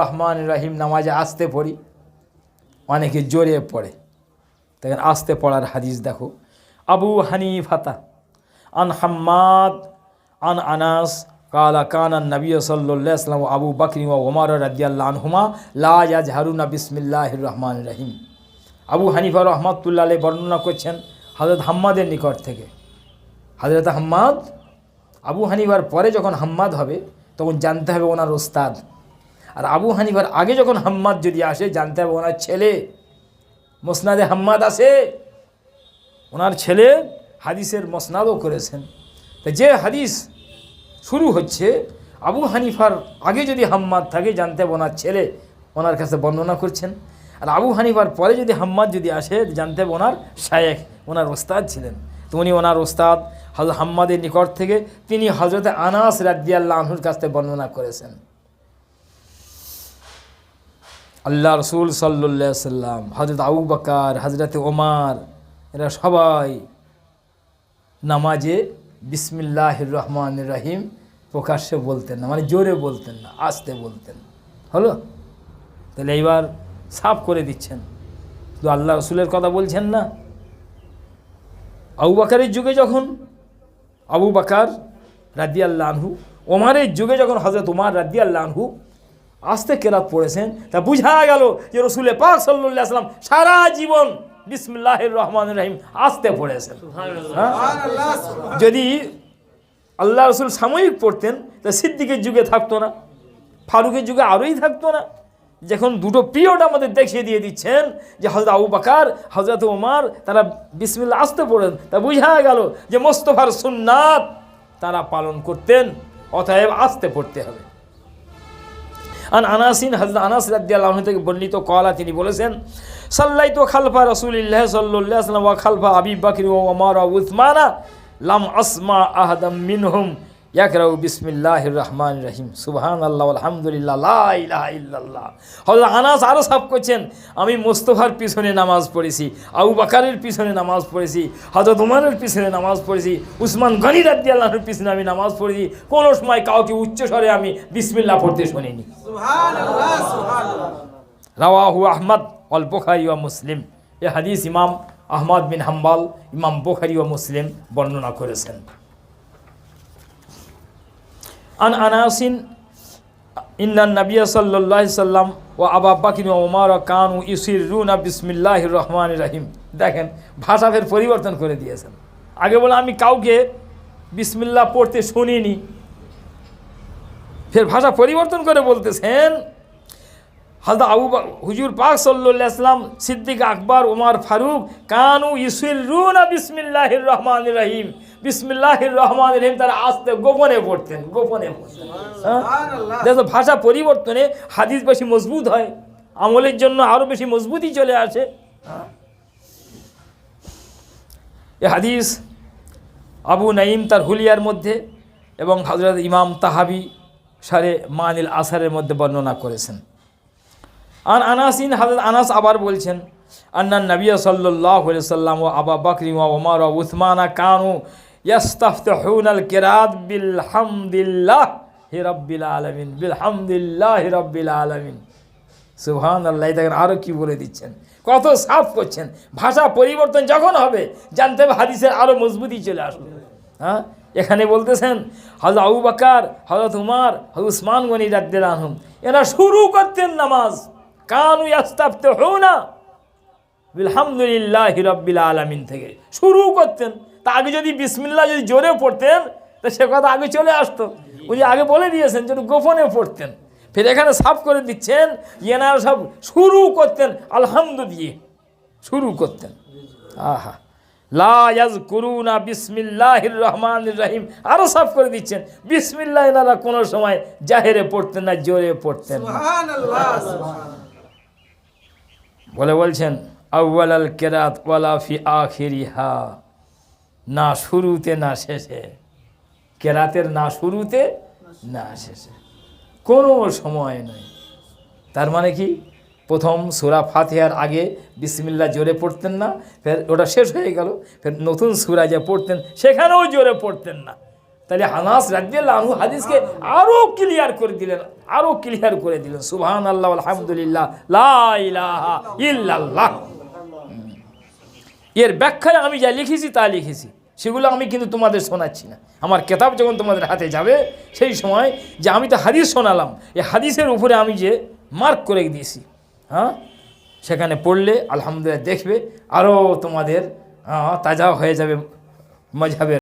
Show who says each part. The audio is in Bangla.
Speaker 1: রহমান রাহিম নামাজে আসতে পড়ি। অনেকে জোরে পড়ে। দেখেন, আসতে পড়ার হাদিস দেখো। আবু হানিফাতা, আন হাম্মাদ, আন আনাস, কালা কানান নবী সাল্লাহ আসলাম আবু বকরি ও ওমর রাদিয়াল্লাহ আনহুমা, লা ইয়াজহারুনা বিসমিল্লাহির রহমান রহিম। আবু হানিফা রহমাতুল্লাহ বর্ণনা করছেন হজরত হাম্মাদের নিকট থেকে। হজরত হাম্মাদ, আবু হানিফার পরে যখন হাম্মাদ হবে, তখন জানতে হবে ওনার ওস্তাদ। আর আবু হানিফার আগে যখন হাম্মাদ যদি আসে, জানতে হবে ওনার ছেলে। মোসনাদে হাম্মাদ আসে ওনার ছেলে হাদিসের মসনাদও করেছেন। তা যে হাদিস শুরু হচ্ছে, আবু হানিফার আগে যদি হাম্মাদ থাকে, জানতে হবে ওনার ছেলে ওনার কাছে বর্ণনা করছেন। আর আবু হানিফার পরে যদি হাম্মাদ যদি আসে, জানতে হবে ওনার শায়েখ, ওনার ওস্তাদ ছিলেন। তো উনি ওনার ওস্তাদ হজরত হাম্মাদের নিকট থেকে তিনি হজরত আনাস রাজিয়াল্লাহ আনহুর কাছ থেকে বর্ণনা করেছেন। আল্লাহ রসুল সাল্লাহ সাল্লাম হজরত আবু বাকার হজরত ওমার, এরা সবাই নামাজে বিসমিল্লাহ রহমান রহিম প্রকাশ্যে বলতেন না মানে জোরে বলতেন না, আস্তে বলতেন। হলো? তাহলে এইবার সাফ করে দিচ্ছেন। তো আল্লাহ রসুলের কথা বলছেন না। আবু বাকারের যুগে যখন আবু বাকার রাদি আল্লাহ ওমারের যুগে যখন হজরত উমার আল্লাহ আনহু আস্তে কেরাত পড়েছেন। তা বুঝা গেল যে রসুলে পাক সাল্লাহ সাল্লাম সারা জীবন বিসমিল্লাহ রহমান রহিম আস্তে পড়েছেন। হ্যাঁ? যদি আল্লাহ রসুল সাময়িক পড়তেন তা সিদ্দিকের যুগে থাকতো না ফারুকের যুগে আরোই থাকতো না। যখন দুটো পিরিয়ড আমাদের দেখিয়ে দিয়ে দিচ্ছেন যে হজরত আবু বাকার হজরত ওমার তারা বিসমিল্লা আসতে পড়েন। তা বুঝা গেল যে মোস্তফার সুন্নাত তারা পালন করতেন অতএব আসতে পড়তে হবে। আন আনাসিন হজরত আনাস রাদিয়াল্লাহু থেকে বর্ণিত কলা তিনি বলেছেন সাল্লাই তো খালফা রসুলিল্লাহ সাল্লাহ সাল্লাম ওয়া খালফা আবি বাকরি ও ওমর উসমানা লাম আসমা আহাদাম মিনহুম ইয়াকরাউ বিসমিল্লাহির রহমান রহিম। সুবহান আল্লাহ আলহামদুলিল্লাহ ইল্লাল্লাহ। হযরত আনাস আরও সাফ করছেন আমি মোস্তফার পিছনে নামাজ পড়েছি আবু বাকারের পিছনে নামাজ পড়েছি হযরত উমারের পিছনে নামাজ পড়েছি উসমান গনি রাদিয়াল্লাহুর পিছনে আমি নামাজ পড়েছি কোনো সময় কাউকে উচ্চ স্বরে আমি বিসমিল্লাহ পড়তে শুনিনি। রাওয়াহু আহমদ অল বোখারি ও মুসলিম। এ হাদিস ইমাম আহমদ বিন হাম্বাল ইমাম বোখারি ও মুসলিম বর্ণনা করেছেন। আন আনাসিন ইন্নান নবিয়া সাল্লাহ সাল্লাম ও আবা বাকিন ওমার কানু ইসির রুনা বিসমিল্লাহ রহমান রহিম দেখেন, ভাষা ফের পরিবর্তন করে দিয়েছেন। আগে বলে আমি কাউকে বিসমিল্লাহ পড়তে শুনিনি। ফের ভাষা পরিবর্তন করে বলতেছেন হালদা আবু হুজুর পাক সাল্লাহ ইসলাম সিদ্দিক আকবর ওমর ফারুক, কানু ইসুর রুনা বিসমিল্লাহির রহমান রহিম। বিসমিল্লাহির রহমান রহিম তারা আস্তে গোপনে পড়তেন গোপনে পড়তেন হ্যাঁ? ভাষা পরিবর্তনে হাদিস বেশি মজবুত হয় আমলের জন্য আরও বেশি মজবুতি চলে আসে হ্যাঁ? এ হাদিস আবু নাইম তার হুলিয়ার মধ্যে এবং হজরত ইমাম তাহাবি সারে মানিল আসারের মধ্যে বর্ণনা করেছেন আর আনাসিন হাজরত আনাস আবার বলছেন আন্নান নবিয়া সাল্লাহ সাল্লাম ও আবা বকরি ও ওমর ও উসমানা কানু ইয়াস্তাফতাহুন আল কিরাত বিল হামদিল্লাহ হি রব্বিল আলামিন বিল হামদিল্লাহ হি রব্বিল আলামিন সুবহান আল্লাহ দেখেন আরও কি বলে দিচ্ছেন। কত সাফ করছেন। ভাষা পরিবর্তন যখন হবে, জানতে হবে হাদিসের আরও মজবুতি চলে আসবে। হ্যাঁ? এখানে বলতেছেন হজরত আবু বাকার হজরত উমার হজরত উসমান গনি রাদ্দিল আহম এরা শুরু করতেন নামাজ। কানু ইয়াস্তাফতে হো না বিলহামদুলিল্লাহ রব্বিল আলমিন থেকে। শুরু করতেন। তা আগে যদি বিসমিল্লাহ যদি জোরে পড়তেন তা সে কথা আগে চলে আসতো। উনি আগে বলে দিয়েছেন যদি গোপনে পড়তেন। ফের এখানে সাফ করে দিচ্ছেন এনারা সব শুরু করতেন আলহামদু দিয়ে শুরু করতেন। আহা। লা ইয়াজকুরুনা বিসমিল্লাহির রহমান রহিম। আরও সাফ করে দিচ্ছেন বিসমিল্লাহ এনারা কোনো সময় জাহেরে পড়তেন না জোরে পড়তেন বলে বলছেন আউ্বাল আল কেরাত ওয়ালা ফি আখিরিহা। না শুরুতে, না শেষে। কেরাতের না শুরুতে, না শেষে। কোনো সময় নয়। তার মানে কি? প্রথম সুরা ফাতিহার আগে বিসমিল্লা জোরে পড়তেন না, ফের ওটা শেষ হয়ে গেল, ফের নতুন সুরা যে পড়তেন, সেখানেও জোরে পড়তেন না। তাহলে হানাস রাজিয়াল্লাহ আনহু হাদিসকে আরও ক্লিয়ার করে দিলেন আরও ক্লিয়ার করে দিলেন। সুবহান আল্লাহ আলহামদুলিল্লাহ লা ইলাহা ইল্লাল্লাহ। এর ব্যাখ্যায় আমি যা লিখেছি তা লিখেছি। সেগুলো আমি কিন্তু তোমাদের শোনাচ্ছি না। আমার কেতাব যখন তোমাদের হাতে যাবে, সেই সময় যে আমি তো হাদিস শোনালাম এই হাদিসের উপরে আমি যে মার্ক করে দিয়েছি হ্যাঁ? সেখানে পড়লে আলহামদুলিল্লাহ দেখবে আরও তোমাদের তাজা হয়ে যাবে মজাবের।